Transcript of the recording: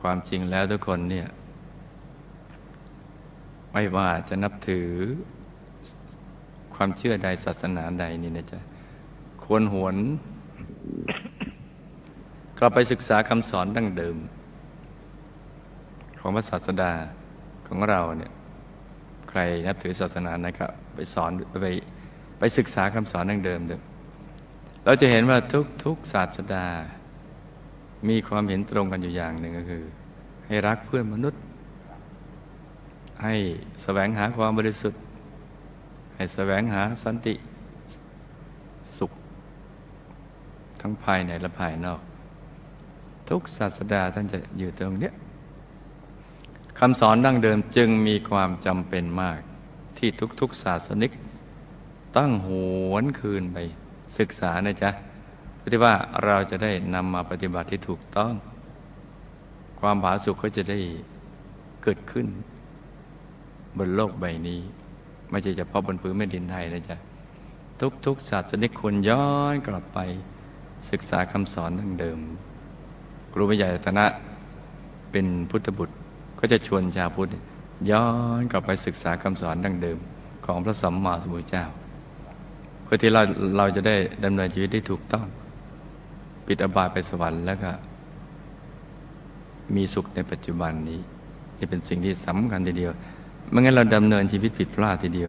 ความจริงแล้วทุกคนเนี่ย ไม่ว่าจะนับถือความเชื่อใดศาสนาใดนี่นะจ๊ะควรหวน กลับไปศึกษาคำสอนดั้งเดิม ของพระศาสดาของเราเนี่ย ใครนับถือศาสนาไหนก็ไปสอนไปไปศึกษาคำสอนดั้งเดิมเดิมเราจะเห็นว่าทุกทุกศาสดา มีความเห็นตรงกันอยู่อย่างหนึ่งก็คือ ให้รักเพื่อนมนุษย์ ให้แสวงหาความบริสุทธิ์ ให้แสวงหาสันติสุข ทั้งภายในและภายนอก ทุกศาสดาท่านจะอยู่ตรงเนี้ยคำสอนดั้งเดิมจึงมีความจำเป็นมาก ที่ทุกๆศาสนิก ตั้งหวนคืนไปศึกษานะจ๊ะ ที่ว่าเราจะได้นำมาปฏิบัติที่ถูกต้อง ความผาสุกก็จะได้เกิดขึ้น บนโลกใบนี้ ไม่ใช่เฉพาะบนพื้นแม่ดินไทยนะจ๊ะทุกๆศาสนิกควรย้อนกลับไปศึกษาคำสอนดั้งเดิม ครูบาใหญ่ตนะเป็นพุทธบุตรก็จะชวนชาวพุทธย้อนกลับไปศึกษาคำสอนดั้งเดิม ของพระสัมมาสัมพุทธเจ้า เพื่อที่เราเราจะได้ดำเนินชีวิตได้ถูกต้อง ปิดอบายไปสวรรค์แล้วก็ มีสุขในปัจจุบันนี้ นี่เป็นสิ่งที่สำคัญทีเดียวไม่งั้นเราดำเนินชีวิตผิดพลาดทีเดียว